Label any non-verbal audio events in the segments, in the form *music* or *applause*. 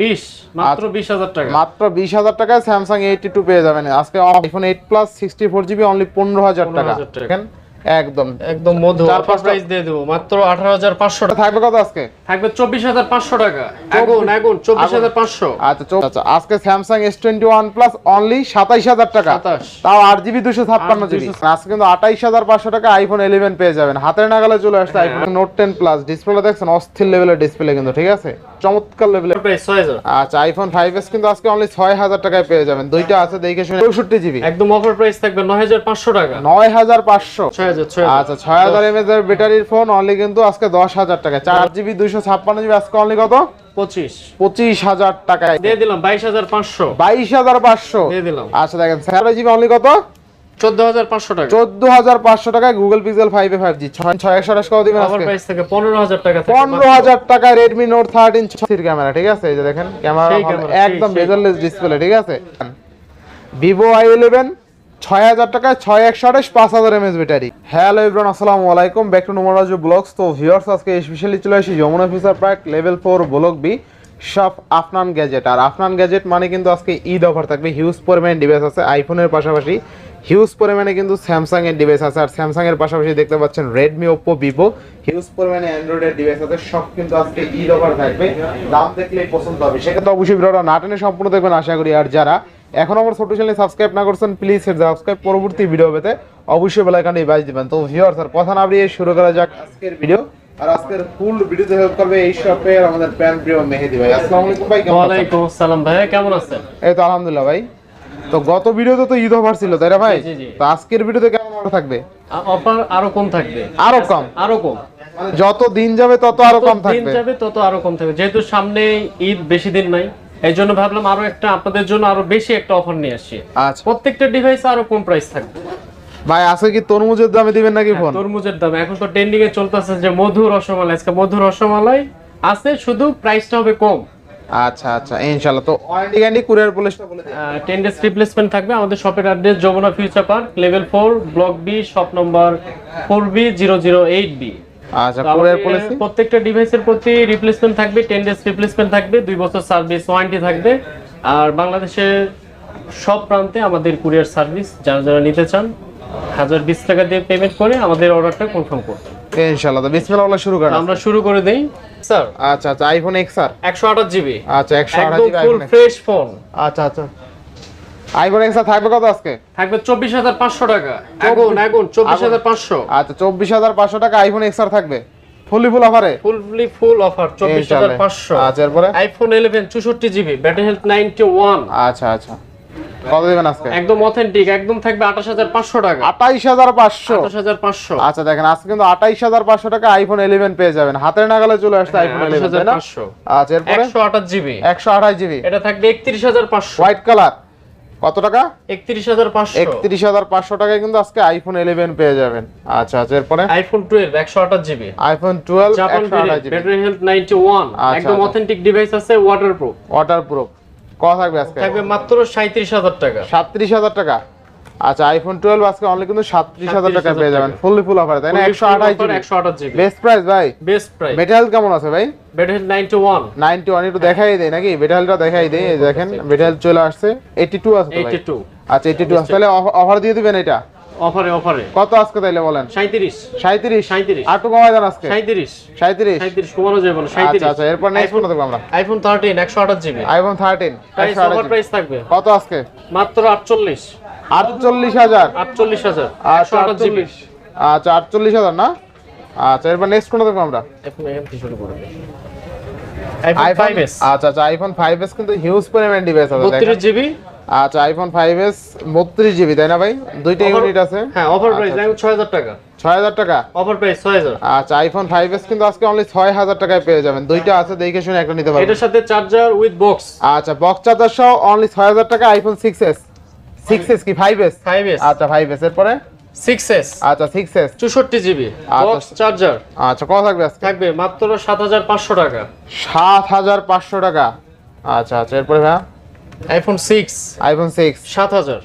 বিশ মাত্র বিশ হাজার টাকা। মাত্র বিশ হাজার টাকায় স্যামসাং এইটি টু পেয়ে যাবেন। আজকে iPhone eight plus sixty four GB only পনেরো হাজার টাকা। 15,000 টাকা। দেখেন একদম। একদম মধু। তারপর প্রাইস দিয়ে দেবো। মাত্র 18500 টাকা। থাকবে কত আজকে? থাকবে 24500 টাকা। আগুন। আগুন 24500 আচ্ছা আচ্ছা, আচ্ছা আজকে Samsung S21 Plus অনলি 27000 টাকা। তাও 8GB 256GB আজকে কিন্তু 28500 টাকা iPhone 11 পেয়ে যাবেন। হাতের নাগালে চলে আসছে হ্যাঁ। iPhone Note 10 Plus ডিসপ্লে দেখছেন? অস্থির লেভেলের ডিসপ্লে কিন্তু ঠিক আছে? চমৎকার লেভেলের আচ্ছা iPhone 5s কিন্তু আজকে অনলি 6000 টাকায় পেয়ে যাবেন। দুইটা আছে দেখে শুনে 64GB একদম অফার প্রাইস থাকবে 9500 টাকা। 9500 আচ্ছা ছয় হাজার এমএজ এর ব্যাটারির ফোন অনলি কিন্তু আজকে দশ হাজার টাকা চার জিবি দুইশো ছাপ্পান্ন জিবি আজকে অনলি কত? পঁচিশ। হাজার টাকায়। দিয়ে দিলাম বাইশ হাজার পাঁচশো। বাইশ হাজার পাঁচশো। দিয়ে দিলাম। আচ্ছা দেখেন স্যার জিবি অনলি কত? চোদ্দ হাজার পাঁচশো টাকা। চোদ্দ হাজার পাঁচশো টাকায় Google Pixel five A five G ছয় ছয় একশো আঠাশ কত দিবেন প্রাইস থেকে পনেরো হাজার টাকা পনেরো হাজার টাকায় রেডমি নোট থার্টিন ক্যামেরা ঠিক আছে? এই যে দেখেন ক্যামেরা একদম বেজারলেস ডিসপ্লে ঠিক আছে? ভিভো আই ইলেভেন ছয় হাজার টাকায় ছয় একশো আঠাশ, পাঁচ হাজার এমএস ব্যাটারি হ্যালো ইব্রান আসসালামু আলাইকুম। ব্যাক টু নোমরাজু ব্লগস তো ভিউয়ার্স আজকে স্পেশালি চলে আসি Jamuna future park level four block B সব আফনান গ্যাজেট আর আফনান গ্যাজেট মানে কিন্তু আজকে ঈদ অফার থাকবে। হিউজ পরিমাণে ডিভাইস আছে আইফোনের পাশাপাশি। হিউজ পরিমাণে কিন্তু স্যামসাং এর ডিভাইস আছে। আর স্যামসাং এর পাশাপাশি দেখতে পাচ্ছেন রেডমি ওপ্পো ভিভো হিউজ পরিমাণে অ্যান্ড্রয়েডের ডিভাইস আছে। সব কিন্তু আজকে ঈদ অফার থাকবে। দাম দেখলেই পছন্দ হবে। সেক্ষেত্রে অবশ্যই ভিডিওটা না টেনে সম্পূর্ণ দেখবেন, আশা করি। আর যারা এখন আমার ছোট চ্যানেল সাবস্ক্রাইব না করছেন প্লিজ সাবস্ক্রাইব পরবর্তী ভিডিও পেতে অবশ্যই বেল আইকনটি বাজ দিবেন। তো ভিউয়ার্স আর কথা না বাড়িয়ে শুরু করা যাক আজকের ভিডিও আর আজকের ফুল ভিডিওতে হেল্প করবে এই শপের আমাদের প্যান প্রিয় মেহেদি ভাই। আসসালামু আলাইকুম ভাই কেমন আছেন? ওয়ালাইকুম আসসালাম ভাইয়া কেমন আছেন? এই তো আলহামদুলিল্লাহ ভাই। তো গত ভিডিওতে তো ঈদ অফার ছিল তাই না ভাই। তো আজকের ভিডিওতে কেমন অফার থাকবে? অফার আরও কম থাকবে। আরও কম? আরও কম। মানে যত দিন যাবে তত আরও কম যত দিন যাবে তত আরও কম থাকবে। যেহেতু সামনে ঈদ বেশি দিন নাই এই জন্য ভাবলাম আরও একটা আপনাদের জন্য আরও বেশি একটা অফার নিয়ে আসি। আচ্ছা। প্রত্যেকটা ডিভাইস আরও কম প্রাইস থাকবে। ভাই আজকে কি তরমুজের দামে দিবেন নাকি ফোন হ্যাঁ, তরমুজের দাম। এখন তো ট্রেন্ডিং এ চলতেছে যে মধু রসমালাই। আজকে মধু রসমালাই আছে শুধু প্রাইসটা হবে কম। আচ্ছা আচ্ছা ইনশাআল্লাহ। তো ওয়ারেন্টি গ্যারান্টি কুরিয়ার পুলিশটা বলে দিন। 10 ডেজ রিপ্লেসমেন্ট থাকবে। আমাদের শপের address Jamuna future park level 4 block B shop number 4B008B আচ্ছা কুরিয়ার পলিসি প্রত্যেকটা ডিভাইসের প্রতি রিপ্লেসমেন্ট থাকবে টেন ডেজ রিপ্লেসমেন্ট থাকবে দুই বছর সার্ভিস ওয়ারেন্টি থাকবে। আর বাংলাদেশের সব প্রান্তে আমাদের কুরিয়ার সার্ভিস যারা যারা নিতে চান হাজার বিশ টাকা দিয়ে পেমেন্ট করে আমাদের অর্ডারটা কনফার্ম করতে ইনশাআল্লাহ তো বিসমিল্লাহ শুরু করেন। আমরা শুরু করে দেই। স্যার আচ্ছা আচ্ছা আইফোন এক্স আর একশো আঠাশ জিবি। আচ্ছা একশো আঠাশ একদম ফুল ফ্রেশ ফোন আচ্ছা আচ্ছা। আইফোন এক্স আর থাকবে কত আজকে? থাকবে চব্বিশ হাজার পাঁচশো টাকা। আগুন আগুন চব্বিশ হাজার পাঁচশো। আচ্ছা চব্বিশ হাজার পাঁচশো টাকা আইফোন এক্স আর থাকবে? ফুলি ফুল অফারে ফুললি ফুল অফার চব্বিশ হাজার পাঁচশো। আচ্ছা এরপরে? আইফোন ইলেভেন চৌষট্টি GB battery health ninety one আচ্ছা আচ্ছা। কত দিবেন আজকে? একদম অথেন্টিক একদম থাকবে টাকা। আচ্ছা দেখেন আজকে কিন্তু আঠাইশ হাজার পাঁচশো টাকা আইফোন ইলেভেন পেয়ে যাবেন। হাতের নাগালে চলে আসছে আইফোন ইলেভেন হাজার তাই না? আচ্ছা এরপরে? জিবি একশো আঠাশ জিবি এটা থাকবে একত্রিশ হাজার পাঁচশো। হোয়াইট কালার কত টাকা? একত্রিশ হাজার পাঁচশো। একত্রিশ হাজার পাঁচশো টাকায় কিন্তু আজকে আইফোন ইলেভেন পেয়ে যাবেন। আচ্ছা আচ্ছা এরপরে? আইফোন টুয়েলভ একশো আঠাশ GB iPhone twelve battery health ninety one একদম। অথেন্টিক ডিভাইস আছে ওয়াটার প্রুফ ওয়াটার প্রুফ কত থাকবে আজকে? থাকবে মাত্র সাঁত্রিশ হাজার টাকা। সাতত্রিশ হাজার টাকা? আচ্ছা আইফোন টুয়েলভ আজকে অনলি কিন্তু সাতত্রিশ হাজার টাকা পেয়ে যাবেন। ফুললি ফুল অফার তাই না? একশো আঠাশ জিবি একশো আঠাশ জিবি বেস্ট প্রাইস ভাই। বেস্ট প্রাইস মেটাল কেমন আছে ভাই? ওয়ান নাইনটি ওয়ান একটু দেখাই দেই নাকি? মেটালটা দেখাই দেই দেখেন মেটাল চলে আসছে। এইটি টু আছে তো ভাই। এইটি টু আচ্ছা এইটি টু আছে। তাহলে অফার দিয়ে দিবেন এটা? অফারে অফারে। কত আজকে তাইলে বলেন? সাঁত্রিশ সাঁত্রিশ সাঁত্রিশ আর একটু কমাই দেন আজকে। সাঁত্রিশ সাঁত্রিশ সাঁত্রিশ কমানো যাবে না আচ্ছা আচ্ছা এরপর নেক্সট কোনটা দেখব আমরা? আইফোন থার্টিন একশো আঠাশ GB iPhone thirteen price offer price থাকবে। কত আজকে? মাত্র আটচল্লিশ। আটচল্লিশ হাজার। আটচল্লিশ হাজার। আচ্ছা একশো আঠাশ জিবি আচ্ছা আটচল্লিশ হাজার না? আচ্ছা এরপর নেক্সট কোনটা দেখব আমরা? শুরু করবে আইফোন আইফোন ফাইভ এস আচ্ছা আচ্ছা আইফোন ফাইভ এস কিন্তু হিউজ পরিমাণ ডিভাইস আছে বত্রিশ দেখেন। জিবি আচ্ছা আইফোন ফাইভ এস বত্রিশ জিবি তাই না ভাই? দুইটা ইউনিট আছে। হ্যাঁ অফার আচ্ছা, প্রাইস এখন ছয় হাজার টাকা। ছয় হাজার টাকা? অফার প্রাইস ছয় হাজার। আচ্ছা আইফোন ফাইভ এস কিন্তু আজকে অনলি ছয় হাজার টাকায় পেয়ে যাবেন। দুইটা আছে দেখে শুনে একটা নিতে পারবেন। এটার সাথে চার্জার উইথ বক্স আচ্ছা বক্স চার্জার সহ অনলি ছয় হাজার টাকা iPhone six S six S কি ফাইভ এস ফাইভ এস আচ্ছা ফাইভ এস পরে সিক্স এস আচ্ছা সিক্স এস চৌষট্টি জিবি আচ্ছা। বক্স চার্জার আচ্ছা কত থাকবে আজকে? থাকবে মাত্র সাত হাজার পাঁচশো টাকা। সাত হাজার পাঁচশো টাকা। আচ্ছা আচ্ছা এরপরে ভাইয়া? আইফোন সিক্স আইফোন সিক্স সাত হাজার।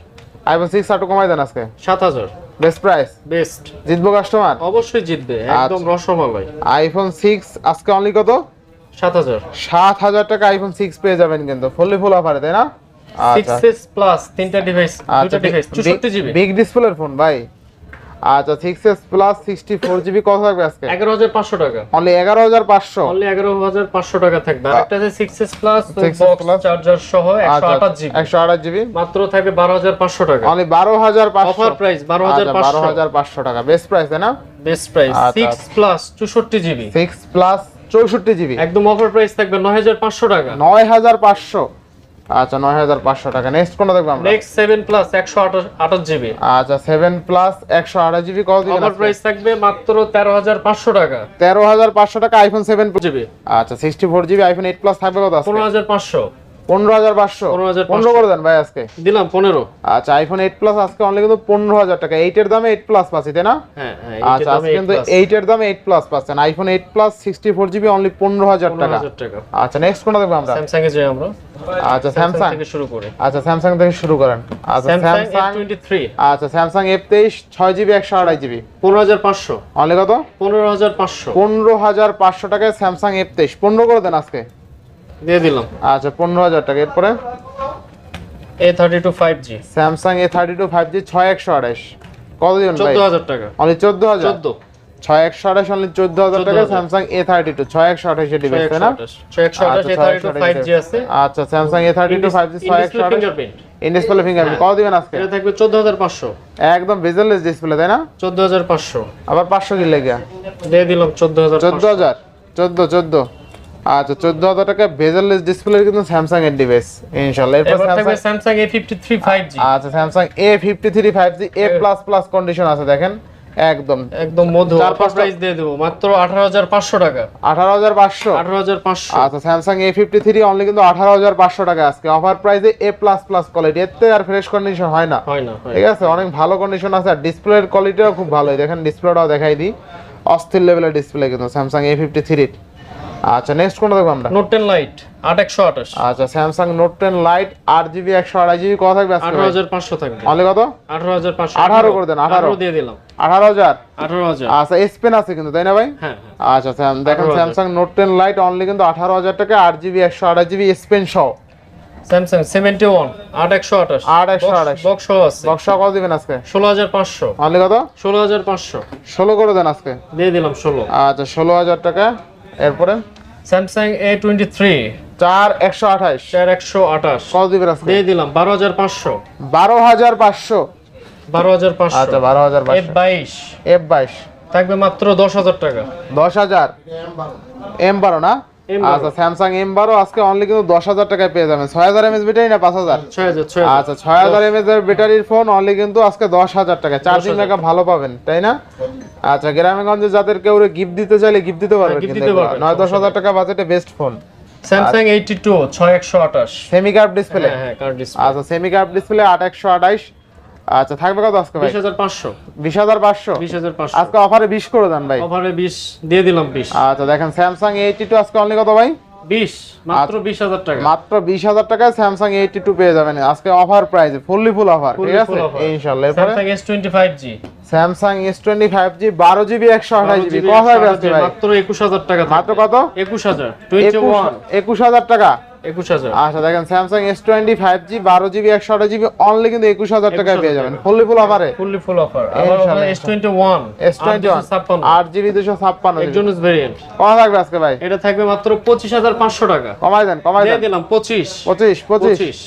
আইফোন সিক্স একটু কমাই দেন আজকে। সাত হাজার। বেস্ট প্রাইস বেস্ট জিতবো কাস্টমার অবশ্যই জিতবে একদম আচ্ছা। রসমালাই। আইফোন সিক্স আজকে অনলি কত? সাত হাজার। সাত হাজার টাকা আইফোন সিক্স পেয়ে যাবেন কিন্তু ফুললি ফুল অফারে তাই না? সিক্স আচ্ছা। প্লাস তিনটা ডিভাইস দুটো ডিভাইস চৌষট্টি জিবি বিগ ডিসপ্লের ফোন ভাই। আচ্ছা six S plus sixty four GB কত থাকবে আজকে? এগারো হাজার পাঁচশো টাকা। অনলি এগারো হাজার পাঁচশো? অনলি এগারো হাজার পাঁচশো টাকা থাকবে। আর একটা আছে six S plus box charger সহ একশো আঠাশ জিবি আচ্ছা, একশো আঠাশ জিবি মাত্র থাকবে বারো হাজার পাঁচশো টাকা। অনলি বারো হাজার পাঁচশো? অফার প্রাইস বারো হাজার আচ্ছা, বারো পাঁচশো হাজার পাঁচশো টাকা। বেস্ট প্রাইস তাই না? বেস্ট প্রাইস আচ্ছা, সিক্স প্লাস চৌষট্টি জিবি সিক্স প্লাস চৌষট্টি জিবি একদম অফার প্রাইস থাকবে নয় হাজার পাঁচশো টাকা। নয় হাজার পাঁচশো। আচ্ছা নয় হাজার পাঁচশো টাকা। নেক্সট কোনটা দেখব আমরা? নেক্সট সেভেন প্লাস একশো আঠাশ জিবি আচ্ছা সেভেন প্লাস একশো আঠাশ জিবি কত দিবেন অফার প্রাইস থাকবে মাত্র তেরো হাজার পাঁচশো টাকা। তেরো হাজার পাঁচশো টাকা আইফোন সেভেন জিবি আচ্ছা sixty four GB iPhone eight plus থাকবে কত পনেরো হাজার পাঁচশো। পনেরো হাজার পাঁচশো? 15,500 পনেরো করে দেন ভাই আজকে। দিলাম পনেরো। আচ্ছা আইফোন এইট প্লাস আজকে অনলি কিন্তু পনেরো হাজার টাকা। এইটের দামে এইট প্লাস পাচ্ছি তাই না? হ্যাঁ হ্যাঁ আচ্ছা আজকে কিন্তু এইটের দামে এইট প্লাস পাচ্ছেন। IPhone eight plus sixty four GB only পনেরো হাজার টাকা। আচ্ছা নেক্সট কোনটা দেখব আমরা? স্যামসাং এ যাই আমরা। আচ্ছা স্যামসাং থেকে শুরু করে। আচ্ছা স্যামসাং থেকে শুরু করেন। আচ্ছা স্যামসাং আচ্ছা স্যামসাং এফ তেইশ ছয় জিবি একশো আড়াই জিবি পনেরো হাজার পাঁচশো। অনলি কত? পনেরো হাজার পাঁচশো। পনেরো হাজার পাঁচশো টাকায় স্যামসাং এফ তেইশ পনেরো করে দেন আজকে। দিয়ে দিলাম। আচ্ছা পনেরো হাজার টাকা। এরপরে? A thirty two five G Samsung A thirty two five G ছয় একশো আড়াইশ। কত ভাই? চোদ্দ হাজার টাকা। অনলি চোদ্দ হাজার? চোদ্দ। ছয় একশো আঠাশ অনলি চোদ্দ হাজার টাকা 14,000 স্যামসাং এ থার্টি টু ছয় একশো না? আঠাশ A thirty two five G আছে। আচ্ছা Samsung A thirty two five G ছয় একশো আঠাশ ইনডিসপ্লে ফিঙ্গারপ্রিন্ট কত দিবেন আজকে? এটা থাকবে চোদ্দ হাজার পাঁচশো। একদম বেজেলেস ডিসপ্লে তাই না? চোদ্দ হাজার পাঁচশো। আবার পাঁচশো কি লেগে? দিয়ে দিলাম চোদ্দ হাজার চোদ্দ হাজার। চোদ্দ চোদ্দ। আচ্ছা চোদ্দ হাজার টাকা বেজেলেস ডিসপ্লে কিন্তু স্যামসাং এর ডিভাইস ইনশাল্লাহ এরপর Samsung Samsung A fifty three five G আচ্ছা Samsung A fifty three five G A plus plus condition আছে দেখেন। একদম। একদম মধু চার প্রাইস দিয়ে দেবো মাত্র আঠারো হাজার পাঁচশো টাকা। আঠারো হাজার পাঁচশো? আঠারো হাজার পাঁচশো। আচ্ছা Samsung A fifty three only কিন্তু আঠারো হাজার পাঁচশো টাকা আজকে। অফার প্রাইসে এ প্লাস প্লাস কোয়ালিটি এতে আর ফ্রেশ কন্ডিশন হয় না। হয় না ঠিক আছে অনেক ভালো কন্ডিশন আছে আর ডিসপ্লের কোয়ালিটিও খুব ভালো। দেখেন ডিসপ্লেটাও দেখাই দিই। অস্থির লেভেলের ডিসপ্লে কিন্তু স্যামসাং এ ফিফটি থ্রি আচ্ছা নেক্সট কোনটা দেখব আমরা? নোট টেন লাইট আট একশো আঠাশ। আচ্ছা স্যামসাং নোট টেন লাইট আট জিবি একশো আড়াই জিবি কত থাকবে আঠারো হাজার পাঁচশো থাকবে। অনলি কত? আঠারো হাজার পাঁচশো। 18 করে দেন, 18 দিয়ে দিলাম। আঠারো হাজার? আঠারো হাজার। আচ্ছা এস পেন আছে কিন্তু তাই না ভাই? হ্যাঁ হ্যাঁ। আচ্ছা দেখেন 18,000 Samsung Note ten Lite only কিন্তু আঠারো হাজার টাকা আট জিবি একশো আড়াই জিবি এস পেন সহ। স্যামসাং সেভেন্টি ওয়ান আট একশো আঠাশ। আট একশো আঠাশ। বক্স সহ আছে। বক্সা কত দিবেন আজকে? ষোলো হাজার পাঁচশো। অনলি কত? ষোলো হাজার পাঁচশো। ষোলো করে দেন আজকে। দিয়ে দিলাম ষোলো। আচ্ছা ষোলো হাজার টাকা। এরপরে? স্যামসাং এ টোয়েন্টি থ্রি চার একশো আঠাশ। চার একশো আঠাশ। কত দিবেন আজকে? দিয়ে দিলাম বারো হাজার পাঁচশো। বারো হাজার পাঁচশো। বারো হাজার পাঁচশো। আচ্ছা বারো হাজার এফ বাইশ। এফ বাইশ। থাকবে মাত্র দশ হাজার টাকা। দশ হাজার। এম বারো না। আচ্ছা স্যামসাং এম বারো আজকে অনলি কিন্তু দশ হাজার টাকায় পেয়ে যাবেন। ছয় হাজার এমএস ব্যাটারি না পাঁচ হাজার? আচ্ছা ছয় হাজার এমএস এর ব্যাটারির ফোন অনলি কিন্তু আজকে দশ হাজার টাকা চার্জিং 10,000 ব্যাকআপ ভালো পাবেন তাই না? আচ্ছা গ্রামেগঞ্জে যাদের কেউ গিফট দিতে চাইলে গিফট দিতে পারবেন এগুলো। নয় দশ হাজার টাকা বাজেটে best phone Samsung eighty two ছয় একশো আঠাশ। সেমি কার্ভ ডিসপ্লে হ্যাঁ হ্যাঁ ডিসপ্লে আচ্ছা সেমি কার্ভ ডিসপ্লে আট একশো আঠাইশ আচ্ছা থাকবে কত আজকে ভাই? বিশ হাজার পাঁচশো। বিশ হাজার পাঁচশো? বিশ হাজার পাঁচশো। আজকে অফারে বিশ করে দেন ভাই। অফারে বিশ দিয়ে দিলাম বিশ। আচ্ছা দেখেন স্যামসাং এইটি টু আজকে অনলি কত ভাই? বিশ মাত্র বিশ হাজার টাকা। মাত্র বিশ হাজার টাকায় স্যামসাং এইটি টু পেয়ে যাবেন। আজকে offer price fully full offer ঠিক আছে? ইনশাল্লাহ এরপরে? জি বারো জিবি একশো আঠাশ জিবি কত থাকবে আজকে ভাই? মাত্র একুশ হাজার টাকা মাত্র। কত? একুশ হাজার টোয়েন্টি ওয়ান একুশ হাজার টাকা। একুশ হাজার আচ্ছা দেখেন Samsung S twenty five G বারো জিবি একশো আঠাশ জিবি অনলি কিন্তু একুশ হাজার টাকায় পেয়ে যাবেন। ফুললি ফুল অফারে fully full offer S twenty one S twenty one আট জিবি দুশো ছাপ্পান্ন একজন ভেরিয়েন্ট কত থাকবে আজকে ভাই? এটা থাকবে মাত্র পঁচিশ হাজার পাঁচশো টাকা। কমাই দেন কমাই দেন। দিলাম পঁচিশ। পঁচিশ পঁচিশ।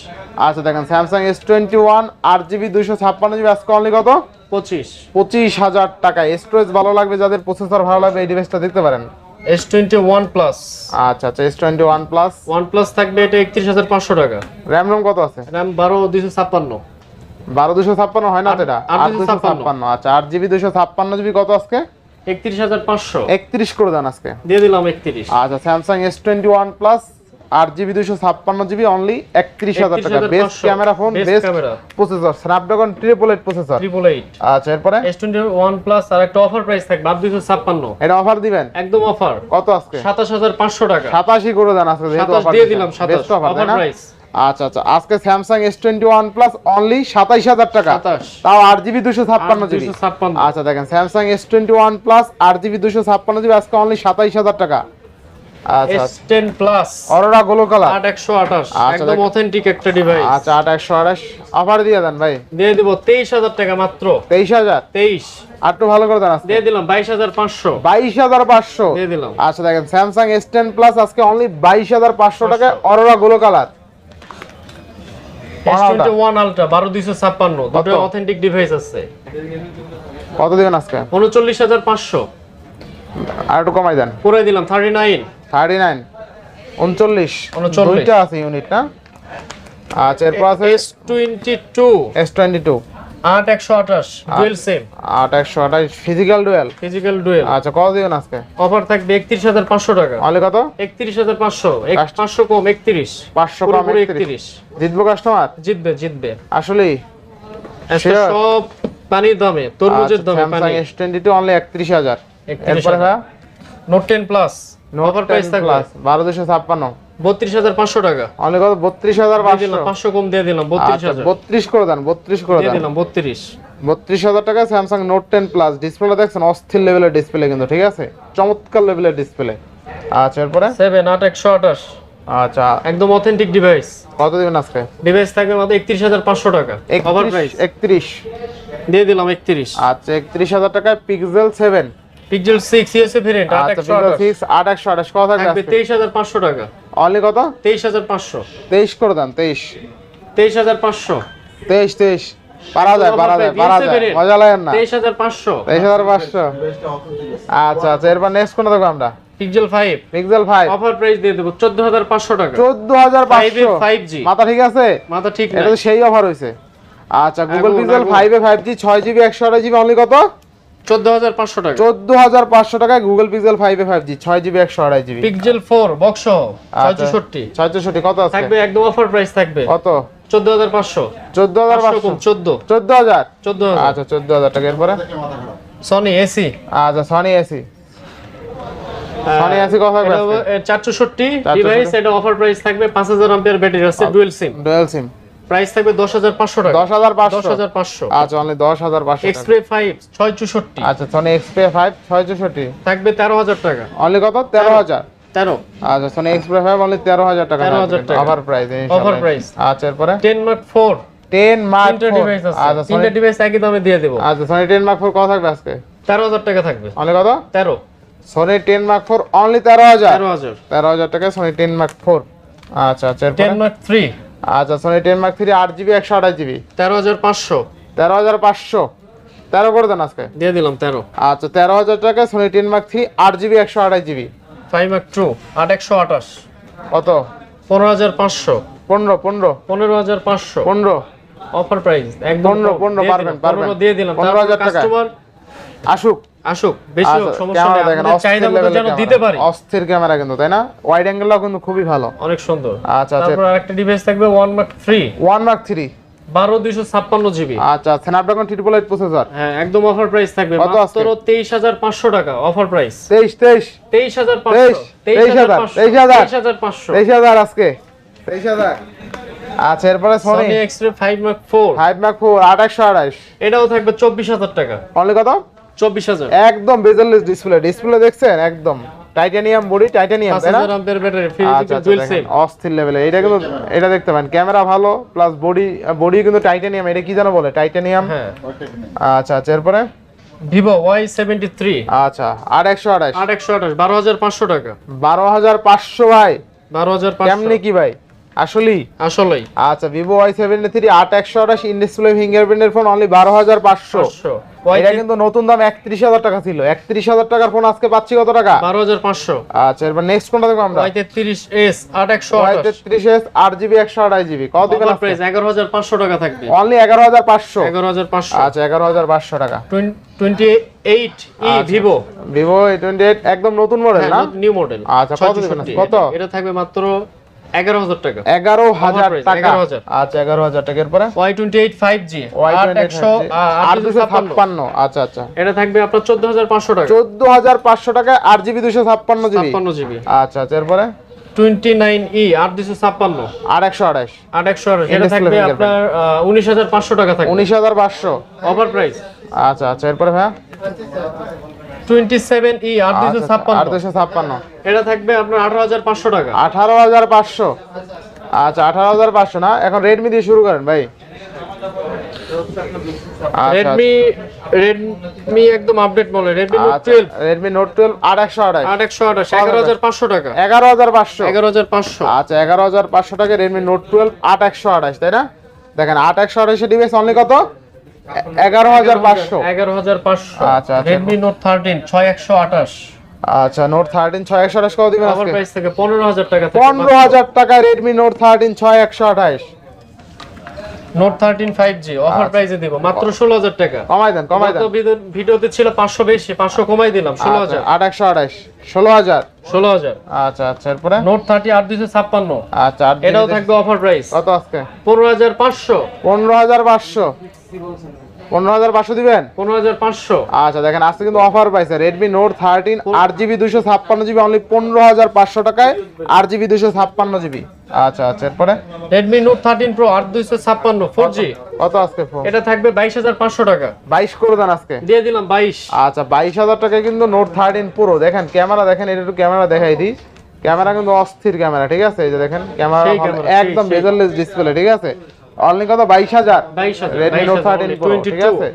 আচ্ছা দেখেন স্যামসাং এস টোয়েন্টি ওয়ান আট জিবি দুশো ছাপ্পান্ন জিবি আজকে অনলি কত? পঁচিশ। পঁচিশ হাজার টাকা। স্টোরেজ ভালো লাগবে যাদের প্রসেসর ভালো লাগবে এই ডিভাইসটা দেখতে পারেন। এস টোয়েন্টি ওয়ান প্লাস আচ্ছা আচ্ছা S twenty one plus one plus থাকবে এটা একত্রিশ হাজার পাঁচশো টাকা। র্যাম ROM কত আছে? দুইশো ছাপ্পান্ন। বারো দুশো ছাপ্পান্ন হয় না এটা আট আট দুশো দুশো ছাপ্পান্ন। ছাপ্পান্ন আচ্ছা আট জিবি দুশো ছাপ্পান্ন জিবি কত আজকে? একত্রিশ হাজার পাঁচশো। একত্রিশ করে দেন আজকে। দিয়ে দিলাম একত্রিশ। আচ্ছা Samsung S twenty one plus আট জিবি দুশো ছাপ্পান্ন জিবি অনলি একত্রিশ হাজার টাকা। 31,500 best camera phone best processor Snapdragon triple eight processor triple eight আচ্ছা এরপরে? এস টোয়েন্টি ওয়ান প্লাস আর একটা অফার প্রাইস থাকবে আট দুইশো ছাপ্পান্ন। এটা অফার দিবেন? একদম অফার কত আজকে? সাতাশ হাজার পাঁচশো টাকা। সাতাশি করে দেন আজকে যেহেতু অফার দিয়ে দিলাম সাতাশ। অফার প্রাইস আচ্ছা আচ্ছা আজকে Samsung S twenty one plus only সাতাইশ হাজার টাকা। তাও আট জিবি দুশো ছাপ্পান্ন জিবি। দুইশো আচ্ছা দেখেন Samsung S twenty one plus আট জিবি দুশো ছাপ্পান্ন জিবি আজকে অনলি সাতাইশ হাজার টাকা। আচ্ছা S ten plus aurora glow colour. আট একশো আঠাশ। আচ্ছা, একদম অথেন্টিক একটা ডিভাইস আচ্ছা অফার দিয়ে দেন ভাই। দিয়ে দিব তেইশ হাজার টাকা মাত্র। আর ভালো করে দেন দিয়ে দিলাম বাইশ হাজার পাঁচশো। বাইশ হাজার পাঁচশো। দিয়ে দিলাম। আচ্ছা দেখেন প্লাস আজকে অনলি বাইশ হাজার পাঁচশো টাকায় অরোরা গোলো কালার। আলট্রা দুটো অথেন্টিক ডিভাইস আছে। কত দিবেন আজকে? উনচল্লিশ হাজার পাঁচশো। আর একটু কমাই দেন। করে দিলাম থার্টি নাইন থার্টি নাইন উনচল্লিশ। দুইটা আছে ইউনিট না? আচ্ছা এরপর আছে S twenty two S twenty two আট একশো আঠাশ ডুয়েল সেম আট একশো আঠাশ ফিজিক্যাল ডুয়েল ফিজিক্যাল ডুয়েল আচ্ছা কত দিবেন আজকে? অফার থাকবে একত্রিশ হাজার পাঁচশো টাকা। কত? একত্রিশ হাজার পাঁচশো। কম একত্রিশ। পাঁচশো কম একত্রিশ। জিতবো কাস্টমার জিতবে জিতবে. সব পানির দামে তরমুজের দামে পানি। এস টোয়েন্টি টু অনলি একত্রিশ হাজার। 31,000 এরপরে note ten plus offer price থাকবে। বারো দুশো ছাপ্পান্ন। বত্রিশ হাজার পাঁচশো টাকা। অনলি কত বত্রিশ হাজার পাঁচশো। কম দিয়ে দিলাম বত্রিশ আচ্ছা হাজার। বত্রিশ করে দেন বত্রিশ করে দেন। দিলাম বত্রিশ। বত্রিশ হাজার টাকা Samsung note ten plus display দেখছেন অস্থির লেভেলের ডিসপ্লে কিন্তু ঠিক আছে? চমৎকার লেভেলের ডিসপ্লে আচ্ছা এরপরে? সেভেন আট একশো আঠাশ। আচ্ছা। একদম অথেন্টিক ডিভাইস কত দিবেন আজকে? ডিভাইস থাকবে মাত্র একত্রিশ হাজার পাঁচশো টাকা। প্রাইস একত্রিশ দিয়ে দিলাম একত্রিশ। আচ্ছা একত্রিশ হাজার টাকায় pixel seven pixel six USA variant আট আচ্ছা একশো পিক্সেল আঠাশ। সিক্স আট একশো আঠাশ কত থাকবে থাকবে তেইশ হাজার পাঁচশো টাকা। অনলি কত? তেইশ হাজার পাঁচশো। তেইশ করে দেন তেইশ। তেইশ হাজার পাঁচশো। তেইশ তেইশ। পারা যায় পারা যায় পারা যায় মজা লাগেন না। তেইশ হাজার পাঁচশো। তেইশ হাজার পাঁচশো। আচ্ছা আচ্ছা এরপর নেক্সট কোনটা দেখব আমরা? Pixel five pixel five offer price দিয়ে দেব চোদ্দ হাজার পাঁচশো টাকা। চোদ্দ হাজার ফাইভ পাঁচশো ফাইভ জি মাথা ঠিক আছে? মাথা ঠিক এটা না তো সেই অফার হয়েছে আচ্ছা গুগল পিক্সেল আগুন। ফাইভে ফাইভ জি ছয় জিবি একশো আঠাশ জিবি অনলি কত? চোদ্দ হাজার পাঁচশো টাকা। চোদ্দ হাজার পাঁচশো টাকায় গুগল পিক্সেল ফাইভে ফাইভ জি ছয় জিবি একশো আঠাশ জিবি পিক্সেল ফোর বক্স আচ্ছা। ছয়ষট্টি ছয় চৌষট্টি কত আছে? থাকবে একদম অফার প্রাইস থাকবে। কত? চোদ্দ হাজার পাঁচশো। চোদ্দ হাজার পাঁচশো। চোদ্দ। চোদ্দ হাজার? চোদ্দ হাজার। আচ্ছা চোদ্দ হাজার টাকা। এরপরে? সনি এসি আচ্ছা সনি এসি সনি এসি কত থাকবে চারশোষট্টি 464 ডিভাইস এটা অফার প্রাইস থাকবে পাঁচ হাজার ব্যাটারি আছে dual sim dual sim price থাকবে দশ হাজার পাঁচশো টাকা। দশ হাজার দশ পাঁচশো হাজার পাঁচশো। আচ্ছা অনলি দশ হাজার পাঁচশো টাকা। এক্সপ্রে ফাইভ ছয় চৌষট্টি। আচ্ছা সনি এক্সপ্রে ফাইভ ছয় চৌষট্টি? থাকবে তেরো হাজার টাকা। অনলি কত? তেরো হাজার? তেরো। আচ্ছা সনি এক্সপ্রে ফাইভ অনলি তেরো হাজার টাকা 13,000 টাকা। Offer price Offer price। আচ্ছা এরপরে? Ten mark four ten mark তিনটা ডিভাইস আছে। আচ্ছা তিনটা ডিভাইস একই দামে দিয়ে দেবো। আচ্ছা সনি টেন মার্ক ফোর কত থাকবে আজকে? তেরো হাজার টাকা থাকবে। অনলি কত? তেরো। Sony ten mark four only তেরো হাজার। তেরো হাজার টাকা সনি টেন মার্ক ফোর আচ্ছা আচ্ছা টেন এরপরে? মার্ক থ্রি আচ্ছা সনি টেন মার্ক থ্রি আট জিবি একশো আঠাশ জিবি তেরো হাজার পাঁচশো। তেরো হাজার পাঁচশো। তেরো করে দেন আজকে। দিয়ে দিলাম তেরো। আচ্ছা তেরো হাজার টাকা সোনি টেন মার্ক থ্রি আট জিবি একশো আঠাশ জিবি ফাইভ মার্ক টু আট একশো আঠাশ। কত? পনেরো হাজার পাঁচশো। পনেরো পনেরো। পনেরো হাজার পাঁচশো। পনেরো। অফার প্রাইস একদম পনেরো, পনেরো পারবেন, পারবেন। দিয়ে দিলাম। পনেরো হাজার টাকা। আসুক। আসুক বেশি হোক আচ্ছা, সমস্যা নেই দেখেন আপনাদের চাহিদা মতো যেন দিতে পারি। অস্থির ক্যামেরা কিন্তু তাই না? ওয়াইড অ্যাঙ্গেলটাও কিন্তু খুবই ভালো। অনেক সুন্দর। আচ্ছা, আচ্ছা। তারপর আরেকটা ডিভাইস থাকবে one mark three one mark three বারো দুইশো ছাপ্পান্ন জিবি। আচ্ছা স্ন্যাপড্রাগন ট্রিপল এইট প্রসেসর হ্যাঁ একদম অফার প্রাইস থাকবে। কত আজকে? মাত্র তেইশ হাজার পাঁচশো টাকা অফার প্রাইস তেইশ তেইশ। তেইশ হাজার পাঁচশো তেইশ হাজার হাজার, তেইশ হাজার। তেইশ হাজার পাঁচশো। তেইশ হাজার আজকে। তেইশ হাজার। আচ্ছা এরপরে Sony Xperia five mark four five mark four আট একশো আঠাশ এটাও থাকবে চব্বিশ হাজার টাকা। অনলি কত? চব্বিশ হাজার। একদম বেজেললেস ডিসপ্লে ডিসপ্লে দেখছেন? একদম। টাইটানিয়াম বডি টাইটানিয়াম তাই না? হাজার আম্পের ব্যাটারি ডুয়েল সিম অস্থির লেভেলে এটা কিন্তু এটা দেখতে পারেন ক্যামেরা ভালো প্লাস বডি বডি কিন্তু টাইটানিয়াম এটা কি জানো বলে টাইটানিয়াম হ্যাঁ। আচ্ছা আচ্ছা এরপরে? ভিভো ওয়াই সেভেন্টি থ্রি আচ্ছা আট একশো আঠাশ আট একশো আঠাশ বারো হাজার পাঁচশো টাকা। বারো হাজার পাঁচশো ভাই। বারো হাজার কেমনি কি ভাই? আসলেই? আসলেই। আচ্ছা ভিভো ওয়াই সেভেন্টি থ্রি আট একশো আঠাশ ফিঙ্গারপ্রিন্টের ফোন অনলি বারো হাজার পাঁচশো। এটা কিন্তু নতুন দাম একত্রিশ হাজার টাকা ছিল। একত্রিশ হাজার টাকার ফোন আজকে পাচ্ছি কত টাকা? বারো হাজার পাঁচশো। আচ্ছা এবার নেক্সট কোনটা দেখব আমরা। তেত্রিশ এস আট একশো তেত্রিশ এস আট জিবি একশো আঠাশ জিবি। কত দিবেন প্রাইস এগারো হাজার পাঁচশো টাকা থাকবে। অনলি এগারো হাজার পাঁচশো। এগারো হাজার পাঁচশো। আচ্ছা এগারো হাজার পাঁচশো টাকা। Twenty eight E. Vivo Vivo twenty eight একদম নতুন মডেল না? নিউ মডেল আচ্ছা, কত দিবেন? কত? এটা থাকবে মাত্র এগারো হাজার টাকা। এগারো হাজার টাকা। আচ্ছা এগারো হাজার টাকা। এরপরে? Y twenty eight five G একশো ছাপ্পান্ন। আচ্ছা আচ্ছা। এটা থাকবে আপনার চোদ্দ হাজার পাঁচশো টাকা। চোদ্দ হাজার পাঁচশো টাকা আট জিবি দুশো ছাপ্পান্ন জিবি। ছাপ্পান্ন জিবি। আচ্ছা আচ্ছা এরপরে? টোয়েন্টি নাইন ই আট দুশো ছাপ্পান্ন। আর একশো আঠাশ আট একশো। এটা থাকবে আপনার উনিশ হাজার পাঁচশো টাকা থাকবে। উনিশ হাজার পাঁচশো। অফার প্রাইস আচ্ছা আচ্ছা এরপরে ভাইয়া? টোয়েন্টি সেভেন ই আট দুইশো আট ছাপ্পান্ন। দুশো ছাপ্পান্ন এটা থাকবে আপনার আঠারো হাজার পাঁচশো টাকা। আঠারো হাজার পাঁচশো। আচ্ছা আঠারো হাজার পাঁচশো না? এখন রেডমি দিয়ে শুরু করেন ভাই। আচ্ছা, রেডমি রেডমি একদম আপডেট আচ্ছা টুয়েলভ রেডমি নোট টুয়েলভ আট একশো আঠাশ আঠাশ এগারো হাজার পাঁচশো টাকা। এগারো হাজার পাঁচশো। এগারো হাজার পাঁচশো। আচ্ছা এগারো হাজার পাঁচশো টাকা রেডমি নোট টুয়েলভ আট একশো আঠাশ তাই না? দেখেন আট একশো আঠাশের ডিভাইস অনলি কত? এগারো হাজার পাঁচশো। এগারো হাজার পাঁচশো। আচ্ছা। রেডমি নোট থার্টিন ছয় একশো আঠাশ। আচ্ছা নোট থার্টিন ছয় একশো আঠাশ কত দিবেন আজকে? প্রাইস থেকে পনেরো হাজার টাকা পনেরো হাজার টাকা রেডমি নোট থার্টিন ছয় একশো আঠাশ। Note thirteen five G offer প্রাইসে দিব। মাত্র ষোলো হাজার টাকা। কমাই দেন কমাই দেন। ভিডিও- ভিডিওতে ছিল পাঁচশো বেশি পাঁচশো কমাই দিলাম ষোলো আচ্ছা, হাজার। আট একশো আঠাশ ষোলো হাজার। ষোলো হাজার। আচ্ছা আচ্ছা এরপরে? নোট থার্টি আট দুইশো ছাপ্পান্ন। আচ্ছা এটাও থাকবে অফার প্রাইস কত আজকে? পনেরো হাজার পাঁচশো। পনেরো হাজার পাঁচশো। পনেরো হাজার পাঁচশো দিবেন? পনেরো হাজার পাঁচশো। আচ্ছা দেখেন আজকে কিন্তু অফার পাইছে রেডমি নোট থার্টিন আট জিবি দুশো ছাপ্পান্ন জিবি অনলি পনেরো হাজার পাঁচশো টাকায় আট জিবি দুশো ছাপ্পান্ন জিবি আচ্ছা আচ্ছা এরপরে? রেডমি নোট থার্টিন প্রো আট দুইশো ছাপ্পান্ন ফোর জি কত আজকে ফোন এটা থাকবে বাইশ হাজার পাঁচশো টাকা। বাইশ করে দেন আজকে? দিয়ে দিলাম বাইশ। আচ্ছা বাইশ হাজার টাকায় কিন্তু নোট থার্টিন পুরো দেখেন ক্যামেরা দেখেন এটা একটু ক্যামেরা দেখাই দিই। ক্যামেরা কিন্তু অস্থির ক্যামেরা ঠিক আছে? এই যে দেখেন ক্যামেরা একদম বেজারলেস ডিসপ্লে ঠিক আছে? অনলি কত? বাইশ হাজার। রেডমি নোট থার্টিন প্রো ঠিক আছে?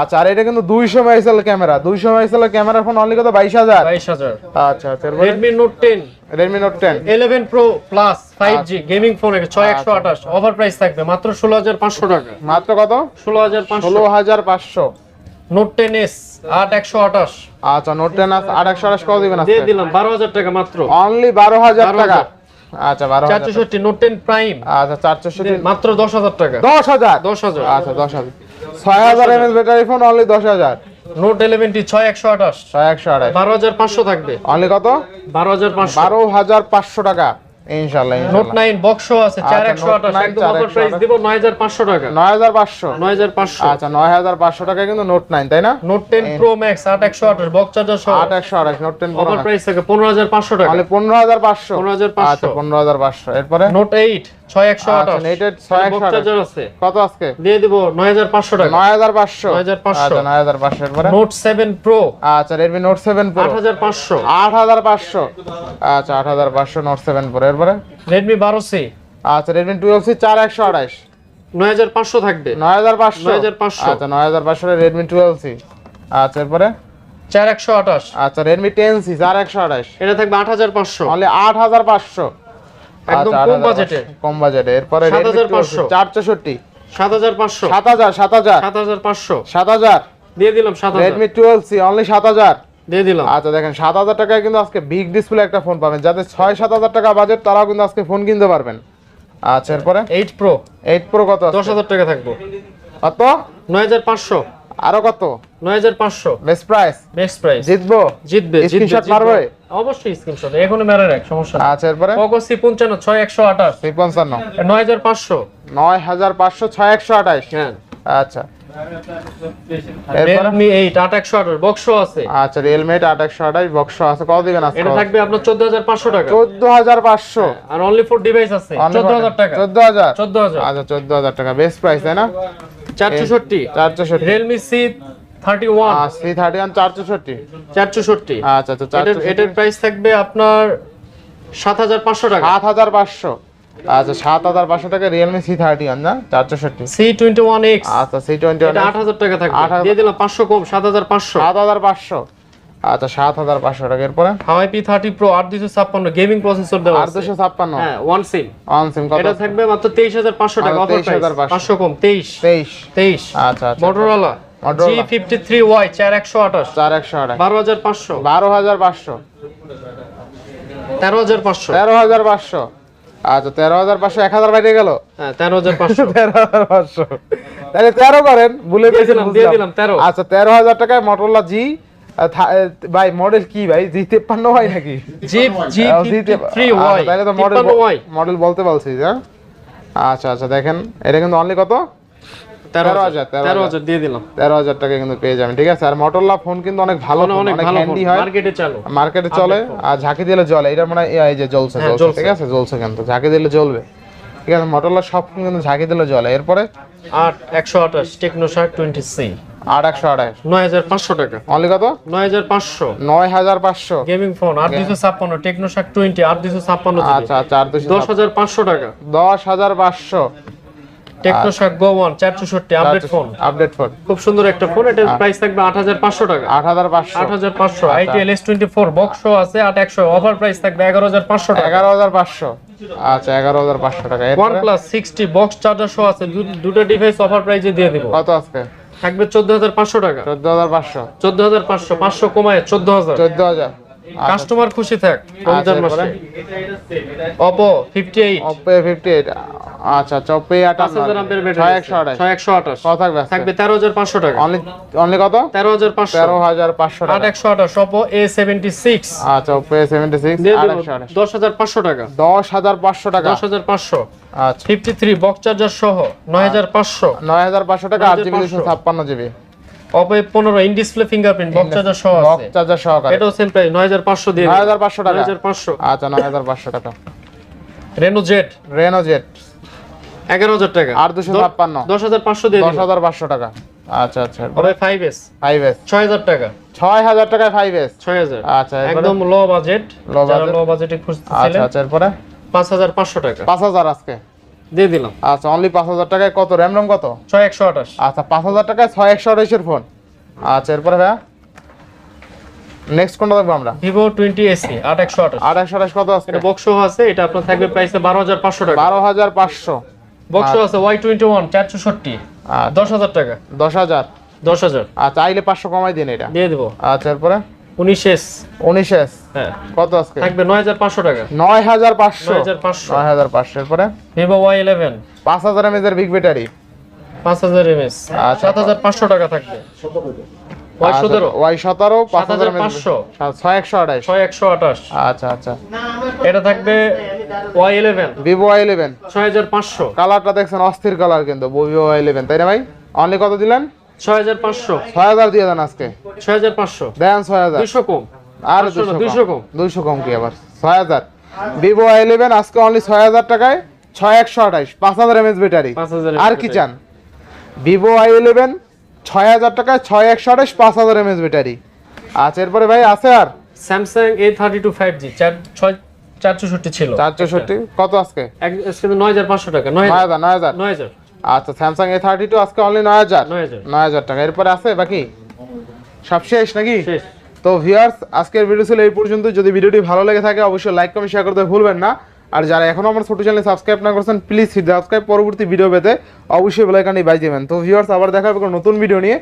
আচ্ছা আর এটা কিন্তু দুইশো মেগাপিক্সেল ক্যামেরা দুইশো মেগাপিক্সেলের ক্যামেরা ফোন অনলি কত? বাইশ হাজার। বাইশ হাজার। আচ্ছা আচ্ছা Redmi note ten Redmi note ten eleven pro plus five G gaming phone ছয় একশো আঠাশ। অফার প্রাইস থাকবে মাত্র ষোলো হাজার পাঁচশো টাকা। মাত্র কত? ষোলো হাজার ষোলো হাজার পাঁচশো। নোট টেন এস আট একশো আঠাশ। আচ্ছা নোট টেন আট একশো আঠাশ কত দিবেন দিয়ে দিলাম বারো হাজার টাকা মাত্র। অনলি বারো হাজার 12,000 টাকা। আচ্ছা বারো হাজার চারশোষট্টি নোট টেন প্রাইম আচ্ছা চারশো মাত্র দশ হাজার টাকা। দশ হাজার? দশ হাজার। আচ্ছা দশ হাজার। ছয় হাজার এমএস ব্যাটারি ফোন অনলি দশ হাজার। নোট এলেভেনটি ছয় একশো আঠাশ। ছয় একশো আঠাশ। বারো হাজার পাঁচশো থাকবে। অনলি কত? বারো হাজার পাঁচশো। বারো হাজার পাঁচশো টাকা। ইনশাআল্লাহ হাজার পাঁচশো বক্স আছে 4128 একদম অফার প্রাইস দিব 9500 টাকা। 9500 9500 টাকা কিন্তু নোট 9 তাই না? Note 10 pro max 8128 box charger সহ। 8128 নোট 10 প্রো অফার প্রাইস থাকে 15500 টাকা। মানে 15500 15500 আচ্ছা 15500 এরপরে? নোট এইট কত আজকে? দিয়ে দিব নয় হাজার পাঁচশো টাকা। নয় হাজার পাঁচশো। 9,500 আচ্ছা নয় হাজার পাঁচশো নোট সেভেন প্রো। আচ্ছা রেডমি নোট সেভেন প্রো আট হাজার পাঁচশো। আট হাজার পাঁচশো। আচ্ছা আট হাজার পাঁচশো নোট সেভেন প্রো এরপরে? রেডমি বারো সি আচ্ছা রেডমি টুয়েলভ সি চার একশো আঠাশ। নয় হাজার পাঁচশো থাকবে। নয় হাজার পাঁচশো। 9,500 আচ্ছা নয় হাজার পাঁচশো রেডমি টুয়েলভ সি আচ্ছা এরপরে? চার একশো আঠাশ। আচ্ছা রেডমি টেন সি চার একশো আঠাশ। এটা থাকবে আট হাজার পাঁচশো। অনলি আট হাজার পাঁচশো। একদম আচ্ছা, কম 8,500 বাজেটে। কম বাজেটে এরপরে 7,500 চার চৌষট্টি। সাত হাজার পাঁচশো। সাত হাজার সাত হাজার। সাত হাজার পাঁচশো। সাত হাজার। দিয়ে দিলাম সাত হাজার। রেডমি টুয়েলভ সি অনলি সাত হাজার। দিয়ে দিলাম। আচ্ছা দেখেন সাত হাজার টাকায় কিন্তু আজকে বিগ ডিসপ্লে একটা ফোন পাবেন। যাদের ছয় সাত হাজার টাকা বাজেট তারাও কিন্তু আজকে ফোন কিনতে পারবেন। আচ্ছা এরপরে? এইট প্রো এইট প্রো কত দশ হাজার টাকা থাকব। কত হাজার পাঁচশো। আরও কত? নয় হাজার পাঁচশো। বেস্ট প্রাইস প্রাইস জিতবো? জিতবে জিতবে। মারবে? অবশ্যই স্ক্রিনশট এখনও মেরে রাখ সমস্যা নেই। আচ্ছা এরপরে? পোকো সি পঞ্চান্ন ছয় একশো আঠাশ। থ্রি পঞ্চান্ন নয় হাজার পাঁচশো। নয় হাজার পাঁচশো ছয় একশো আঠাশ। হ্যাঁ। আচ্ছা। আট একশো আঠাশ। বক্স আছে। আচ্ছা আট একশো আঠাশ বক্স আছে। কত দিবেন আজকে? এটা থাকবে আপনার চোদ্দ হাজার পাঁচশো টাকা। চোদ্দ হাজার পাঁচশো। আর অনলি ফোর ডিভাইস আছে। চোদ্দ হাজার টাকা। চোদ্দ হাজার। চোদ্দ হাজার। আচ্ছা চোদ্দ হাজার টাকা। বেস্ট প্রাইস তাই না? চার চৌষট্টি চার C Realme C thirty one C thirty one চার চৌষট্টি চার চৌষট্টি আচ্ছা আচ্ছা চার এটার প্রাইস থাকবে আপনার সাত হাজার পাঁচশো টাকা। সাত হাজার পাঁচশো। আচ্ছা সাত হাজার পাঁচশো টাকা রিয়েলমি সি থার্টি ওয়ান না? চার চৌষট্টি সি টোয়েন্টি ওয়ান এক্স আচ্ছা সি টোয়েন্টি এটা আট হাজার টাকা থাকবে। 8,000 দিয়ে দিলাম পাঁচশো কম সাত হাজার পাঁচশো। সাত হাজার পাঁচশো। আচ্ছা সাত হাজার পাঁচশো টাকা। এরপরে? হাওয়াই পি থার্টি প্রো আট দুশো ছাপ্পান্ন গেমিং প্রসেসর দেওয়া আছে। দুশো ছাপ্পান্ন? হ্যাঁ ওয়ান সিম অন সিম এটা থাকবে মাত্র তেইশ হাজার পাঁচশো টাকা মাত্র অফার প্রাইস পাঁচশো। কম তেইশ। তেইশ। তেইশ। আচ্ছা আচ্ছা Motorola G fifty three Y চার একশো আঠাশ। চার একশো আঠাশ। বারো হাজার পাঁচশো। বারো হাজার পাঁচশো। তেরো হাজার পাঁচশো। তেরো হাজার পাঁচশো। আচ্ছা তেরো হাজার পাঁচশো এক হাজার বাইরে গেল? হ্যাঁ তেরো হাজার পাঁচশো। *laughs* তেরো হাজার পাঁচশো। তাহলে তেরো করেন ভুলে দিয়ে দিয়ে দিলাম, 13 আচ্ছা তেরো হাজার টাকায় মোটরলা জি ভাই মডেল কি ভাই? জি তেপ্পান্ন হয় নাকি? তাহলে তো মডেল মডেল বলতে পারছি হ্যাঁ? আচ্ছা আচ্ছা দেখেন এটা কিন্তু অনলি কত? তেরো হাজার। তেরো হাজার দিয়ে দিলাম। তেরো হাজার টাকা কিন্তু পেয়ে যাবেন ঠিক আছে? আর মোটরলা ফোন কিন্তু অনেক ভালো অনেক হ্যান্ডি হয়। মার্কেটে চালু। মার্কেটে চলে আর ঝাঁকি দিলে জ্বলে। এটা মানে এই যে জ্বলছে হ্যাঁ, জ্বলছে। ঠিক আছে? জ্বলছে কিন্তু ঝাঁকি দিলে জ্বলবে। ঠিক আছে মোটরলা সব কিন্তু ঝাঁকি দিলে জ্বলে। এরপরে? আট একশো আঠাশ টেকনো টোয়েন্টি সি আট একশো আঠাশ। নয় হাজার পাঁচশো টাকা। অনলি কত? নয় হাজার পাঁচশো। নয় হাজার পাঁচশো। গেমিং ফোন আট দুশো ছাপ্পান্ন টেকনো শাক টোয়েন্টি আট দুশো ছাপ্পান্ন আচ্ছা আচ্ছা আর দুশো দশ হাজার পাঁচশো টাকা। দশ হাজার পাঁচশো। টেকনোশাক গো ওয়ান চারচষট্টি আপডেট ফোন। Update phone. খুব সুন্দর একটা ফোন এটার প্রাইস থাকবে আট হাজার পাঁচশো টাকা। আট হাজার পাঁচশো। আট হাজার পাঁচশো। Itel S twenty four box আছে আট একশো। অফার প্রাইস থাকবে এগারো হাজার পাঁচশো টাকা। এগারো হাজার পাঁচশো। আচ্ছা এগারো হাজার পাঁচশো টাকা। OnePlus sixty box charger সহ আছে দুটো ডিভাইস অফার প্রাইসে দিয়ে দিব। কত আজকে? থাকবে চোদ্দ হাজার পাঁচশো টাকা। চোদ্দ হাজার পাঁচশো। চোদ্দ হাজার পাঁচশো পাঁচশো কমায় চোদ্দ হাজার। চোদ্দ হাজার। কাস্টমার খুশি থাক রমজান এরপরে? মাসে। Oppo fifty eight Oppo fifty eight আচ্ছা আচ্ছা আঠাশ। ছয় একশো আঠাশ। কত থাকবে থাকবে তেরো হাজার পাঁচশো টাকা। অনলি অনলি কত? তেরো হাজার পাঁচশো। তেরো হাজার পাঁচশো আট টাকা একশো আঠাশ অপো এ সেভেন্টি সিক্স আচ্ছা আঠাশ। দশ হাজার পাঁচশো টাকা। দশ হাজার পাঁচশো টাকা। দশ হাজার পাঁচশো। আচ্ছা। ফিফটি থ্রি বক্স চার্জার সহ নয় হাজার পাঁচশো। নয় হাজার পাঁচশো টাকা আট জিবি 9500 ছাপ্পান্ন জিবি। অপো এ পনেরো in display fingerprint box charger সহ বক্স আছে। চার্জার সহকারে এটাও সেম প্রাইস নয় হাজার পাঁচশো দিয়ে নয় হাজার পাঁচশো টাকা। নয় হাজার পাঁচশো। আচ্ছা নয় হাজার পাঁচশো টাকা। রেনো জেড রেনো এগারো হাজার টাকা। আর দুশো ছাপ্পান্ন। দশ হাজার পাঁচশো দিয়ে দশ দিন হাজার পাঁচশো টাকা। আচ্ছা আচ্ছা। ফাইভ এস ছয় হাজার টাকা। ছয় হাজার টাকায় ফাইভ এস ছয় হাজার। আচ্ছা একদম লো বাজেট যারা budget? লো বাজেটে আচ্ছা খুঁজতেছিলেন আচ্ছা এরপরে? পাঁচ হাজার পাঁচশো টাকা। পাঁচ হাজার আজকে। দিয়ে দিলাম। আচ্ছা অনলি পাঁচ হাজার টাকায় কত? র্যাম রম কত? ছয় একশো আঠাশ। আচ্ছা পাঁচ হাজার টাকায় ছয় একশো আঠাইশের ফোন আচ্ছা এরপরে ভাইয়া? নেক্সট কোনটা দেখব আমরা? ভিভো টোয়েন্টি এসি আট একশো আঠাশ। আট একশো আঠাশ কত এটা বক্স আছে এটা আপনার থাকবে প্রাইসে বারো হাজার পাঁচশো টাকা। বারো হাজার পাঁচশো। বক্স আছে ওয়াই টোয়েন্টি ওয়ান চার চৌষট্টি আচ্ছা। দশ হাজার টাকা। দশ হাজার? দশ হাজার। আচ্ছা আইলে পাঁচশো কমাই দিন এটা। দিয়ে দেবো। আচ্ছা এরপরে? হ্যাঁ। কত আজকে? থাকবে নয় হাজার পাঁচশো টাকা। নয় হাজার পাঁচশো? নয় হাজার পাঁচশো। পাঁচশো। এরপরে? ভিভো ওয়াই ইলেভেন পাঁচ হাজার বিগ ব্যাটারি পাঁচ হাজার এমএস। আচ্ছা। সাত হাজার পাঁচশো টাকা থাকবে। ওয়াই সতেরো। ওয়াই সতেরো পাঁচ হাজার 7500 ছয় একশো আঠাইশ ছয় একশো আঠাশ। আচ্ছা আচ্ছা। এটা থাকবে Y eleven Vivo Y eleven ছয় হাজার পাঁচশো। কালারটা দেখছেন অস্থির কালার কিন্তু ভিভো ওয়াই ইলেভেন তাই না ভাই? অনলি কত দিলেন? ছয় হাজার পাঁচশো। ছয় হাজার দিয়ে দেন আজকে। ছয় হাজার পাঁচশো। দেন ছয় হাজার। দুইশো কম। আর দুশো কম। কি আবার? ছয় হাজার। ভিভো ওয়াই ইলেভেন আজকে অনলি ছয় হাজার টাকায় ছয় একশো আঠাইশ পাঁচ হাজার এমএচ ব্যাটারি আর কি চান? ভিভো আই ইলেভেন ছয় হাজার টাকায় ছয় একশো আঠাশ পাঁচ হাজার এমএচ ব্যাটারি আচ্ছা এরপরে ভাই আছে আর? Samsung A thirty two five G চার ছয় চার ছিল। চার চৌষট্টি। কত আজকে? আজকে নয় হাজার পাঁচশো টাকা নয় হাজার নয় হাজার। নয় হাজার। আচ্ছা স্যামসাং এ থার্টি টু আজকে অনলি নয় হাজার। নয় হাজার। টাকা। এরপরে আছে বাকি? সব শেষ নাকি? তো ভিউয়ার্স আজকের ভিডিও ছিল এই পর্যন্ত। যদি ভিডিওটি ভালো লেগে থাকে অবশ্যই লাইক কমেন্ট শেয়ার করতে ভুলবেন না। আর যারা এখনও আমার ছোট চ্যানেল সাবস্ক্রাইব না করছেন প্লিজ সাবস্ক্রাইব পরবর্তী ভিডিও পেতে অবশ্যই বেলাইকানটি বাজ দিবেন। তো ভিউয়ার্স আবার দেখা হবে নতুন ভিডিও নিয়ে।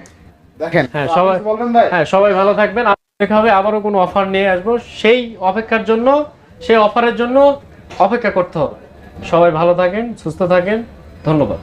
দেখেন। হ্যাঁ সবাই বলবেন ভাই? হ্যাঁ সবাই ভালো থাকবেন। দেখা হবে আবারও কোনো অফার নিয়ে আসব। সেই অপেক্ষার জন্য সেই অফারের জন্য অপেক্ষা করতে হবে। সবাই ভালো থাকেন সুস্থ থাকেন। ধন্যবাদ।